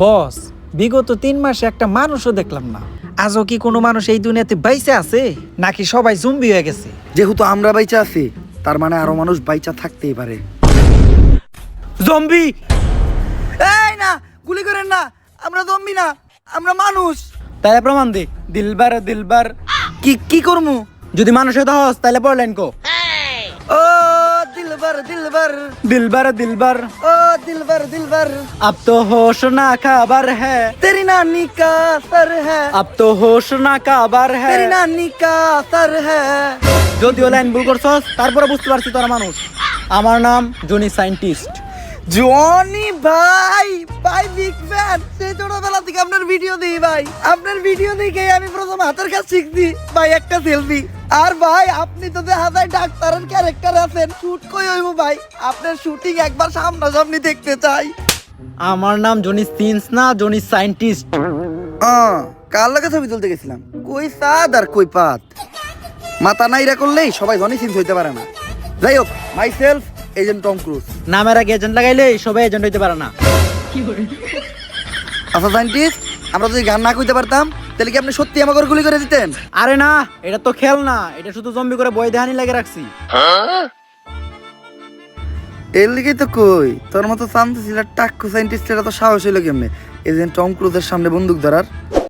বস বিগত তিন মাসে একটা মানুষও দেখলাম না। আজও কি কোনো মানুষ এই দুনিয়াতে বাইসে আছে নাকি সবাই জুম্বি হয়ে গেছে? যেহেতু আমরা বাইচা আছি তার মানে আরও মানুষ বাইচা থাকতেই পারে। জম্বি! এই না গুলি করেন না আমরা জম্বি না আমরা মানুষ। তাহলে প্রমাণ দে। দিলবার দিলবার। কি কি করমু? যদি মানুষের হস তাহলে পড়লেন কো। দিলবার দিলবার দিলবার দিলবার ও দিলবার দিলবার अब तो होश ना खबर है तेरी नानी का सर है अब तो होश ना खबर है तेरी नानी का सर है যদিও লাইন ভুল করছস তারপরে বুঝতে পারছি তোরা মানুষ আমার নাম জনি সায়েন্টিস্ট জনি ভাই ভাই বিগ ফ্যান সেই ছোটবেলা থেকে আপনার ভিডিও দিই ভাই। আপনার ভিডিও দেখে আমি প্রথম হাতের কাজ শিখছি। ভাই একটা সেলফি আর ভাই আপনি তো দেখা যায় ডাক্তারের ক্যারেক্টার আছেন। শুট কই হইব ভাই? আপনার শুটিং একবার সামনাসামনি দেখতে চাই। আমার নাম জনি সিন্স না জনি সায়েন্টিস্ট কার লাগে ছবি তুলতে গেছিলাম? কই সাদ আর কই পাত? মাথা নাইরা করলেই সবাই জনি সিন্স হইতে পারে না। যাই হোক myself agent Tom Cruise নামের আগে এজেন্ট লাগাইলে সবাই এজেন্ট হইতে পারে না। আচ্ছা সাইন্টিস্ট আমরা যদি গান না কইতে পারতাম তাহলে কি আপনি সত্যি আমাকে গুলি করে দিতেন? আরে না এটা তো খেল না এটা শুধু জম্বি করে বই দেহানি লাগে রাখছি। এর লিগেই তো কই তোর মতো শান্ত ছিল টাক্কু সাইন্টিস্টের এত সাহস হইল কেমনে? এজেন্ট টম ক্রুজের সামনে বন্দুক ধরার।